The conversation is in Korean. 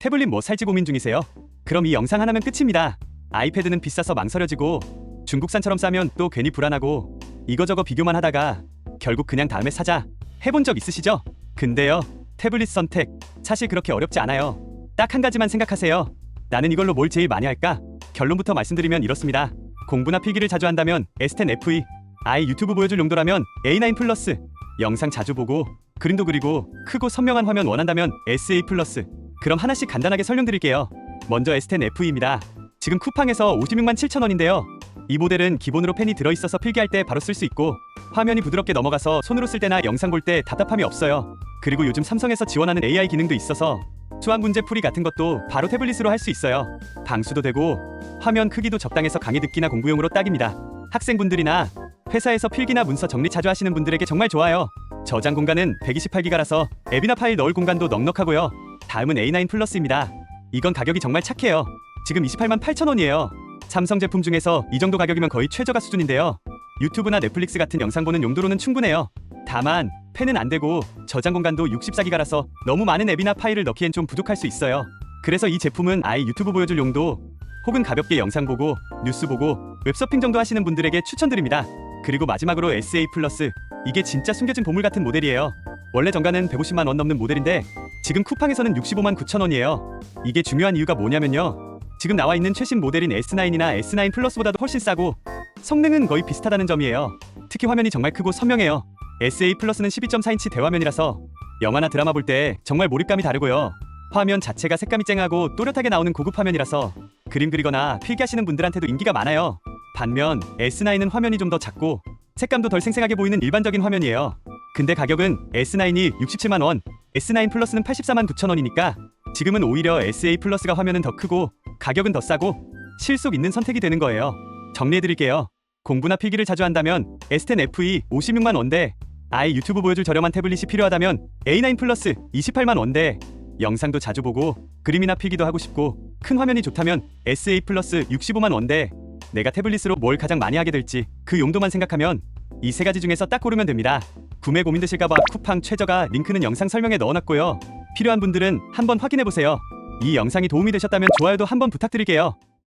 태블릿 뭐 살지 고민 중이세요? 그럼 이 영상 하나면 끝입니다. 아이패드는 비싸서 망설여지고 중국산처럼 싸면 또 괜히 불안하고 이거저거 비교만 하다가 결국 그냥 다음에 사자 해본 적 있으시죠? 근데요 태블릿 선택 사실 그렇게 어렵지 않아요. 딱 한 가지만 생각하세요. 나는 이걸로 뭘 제일 많이 할까? 결론부터 말씀드리면 이렇습니다. 공부나 필기를 자주 한다면 S10 FE, 아이 유튜브 보여줄 용도라면 A9 플러스, 영상 자주 보고 그림도 그리고 크고 선명한 화면 원한다면 SA 플러스. 그럼 하나씩 간단하게 설명드릴게요. 먼저 S10 FE입니다. 지금 쿠팡에서 56만 7천 원인데요. 이 모델은 기본으로 펜이 들어있어서 필기할 때 바로 쓸 수 있고 화면이 부드럽게 넘어가서 손으로 쓸 때나 영상 볼 때 답답함이 없어요. 그리고 요즘 삼성에서 지원하는 AI 기능도 있어서 수학 문제 풀이 같은 것도 바로 태블릿으로 할 수 있어요. 방수도 되고 화면 크기도 적당해서 강의 듣기나 공부용으로 딱입니다. 학생분들이나 회사에서 필기나 문서 정리 자주 하시는 분들에게 정말 좋아요. 저장 공간은 128기가라서 앱이나 파일 넣을 공간도 넉넉하고요. 다음은 A9 플러스입니다. 이건 가격이 정말 착해요. 지금 28만 8천 원이에요. 삼성 제품 중에서 이 정도 가격이면 거의 최저가 수준인데요. 유튜브나 넷플릭스 같은 영상 보는 용도로는 충분해요. 다만 펜은 안 되고 저장 공간도 64기가라서 너무 많은 앱이나 파일을 넣기엔 좀 부족할 수 있어요. 그래서 이 제품은 아이 유튜브 보여줄 용도 혹은 가볍게 영상 보고 뉴스 보고 웹서핑 정도 하시는 분들에게 추천드립니다. 그리고 마지막으로 SA 플러스 이게 진짜 숨겨진 보물 같은 모델이에요. 원래 정가는 150만 원 넘는 모델인데 지금 쿠팡에서는 65만 9천 원이에요. 이게 중요한 이유가 뭐냐면요. 지금 나와 있는 최신 모델인 S9이나 S9 플러스보다도 훨씬 싸고 성능은 거의 비슷하다는 점이에요. 특히 화면이 정말 크고 선명해요. SA 플러스는 12.4인치 대화면이라서 영화나 드라마 볼 때 정말 몰입감이 다르고요. 화면 자체가 색감이 쨍하고 또렷하게 나오는 고급 화면이라서 그림 그리거나 필기하시는 분들한테도 인기가 많아요. 반면 S9은 화면이 좀 더 작고 색감도 덜 생생하게 보이는 일반적인 화면이에요. 근데 가격은 S9이 67만 원, S9 플러스는 84만 9천 원이니까 지금은 오히려 SA 플러스가 화면은 더 크고 가격은 더 싸고 실속 있는 선택이 되는 거예요. 정리해드릴게요. 공부나 필기를 자주 한다면 S10 FE 56만 원대, 아이 유튜브 보여줄 저렴한 태블릿이 필요하다면 A9 플러스 28만 원대, 영상도 자주 보고 그림이나 필기도 하고 싶고 큰 화면이 좋다면 SA 플러스 65만 원대, 내가 태블릿으로 뭘 가장 많이 하게 될지 그 용도만 생각하면 이 세 가지 중에서 딱 고르면 됩니다. 구매 고민되실까봐 쿠팡 최저가 링크는 영상 설명에 넣어놨고요. 필요한 분들은 한번 확인해보세요. 이 영상이 도움이 되셨다면 좋아요도 한번 부탁드릴게요.